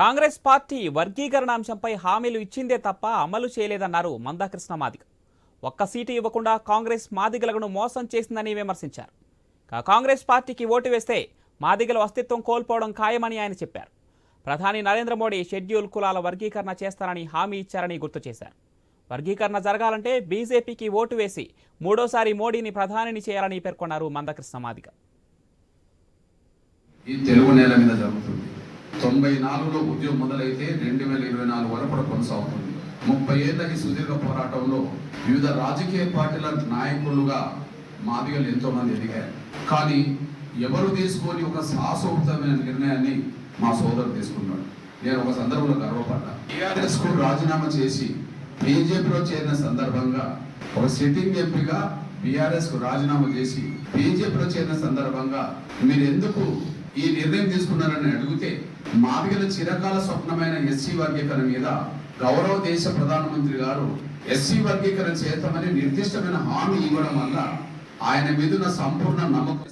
Congress party వర్గీకరణ అంశంపై హామీలు ఇచ్చిందే తప్ప అమలు చేయలేదన్నారు మందాకృష్ణ మాదిగ. ఒక్క సీటు ఇవ్వకుండా కాంగ్రెస్ మాదిగలను మోసం చేసిందని విమర్శించారు. కాంగ్రెస్ పార్టీకి ఓటు వేస్తే మాదిగల అస్తిత్వం కోల్పోవడం ఖాయమని ఆయన చెప్పారు. ప్రధాని నరేంద్ర మోడీ షెడ్యూల్ కులాల వర్గీకరణ చేస్తారని హామీ ఇచ్చారని గుర్తు చేశారు. వర్గీకరణ జరగాలంటే బీజేపీకి ఓటు వేసి మూడోసారి మోడీని ప్రధానిని చేయాలని పేర్కొన్నారు మందకృష్ణ మాదిగ. ఈ తెలుగు నేల మీద జరుగుతుంది తొంభై నాలుగులో ఉద్యమం మొదలైతే రెండు వేల ఇరవై నాలుగు వరకు కూడా కొనసాగుతుంది. ముప్పై ఏళ్ళకి సుదీర్ఘ పోరాటంలో వివిధ రాజకీయ పార్టీల నాయకులుగా మాదిగలు ఎంతో మంది ఎదిగారు. కానీ ఎవరు తీసుకొని ఒక సాహసోక్తమైన నిర్ణయాన్ని మా సోదరుడు తీసుకున్నాడు. నేను ఒక సందర్భంలో గర్వపడ్డా. టీఆర్ఎస్కు రాజీనామా చేసి బీజేపీలో చేరిన సందర్భంగా ఒక సిట్టింగ్ ఎంపీగా బీఆర్ఎస్కు రాజీనామా చేసి బీజేపీలో చేరిన సందర్భంగా మీరు ఎందుకు ఈ నిర్ణయం తీసుకున్నారని అడిగితే మాదిగల చిరకాల స్వప్నమైన ఎస్సీ వర్గీకరణ మీద గౌరవ దేశ ప్రధానమంత్రి గారు ఎస్సీ వర్గీకరణ చేస్తామని నిర్దిష్టమైన హామీ ఇవ్వడం వల్ల ఆయన మీద సంపూర్ణ నమ్మకం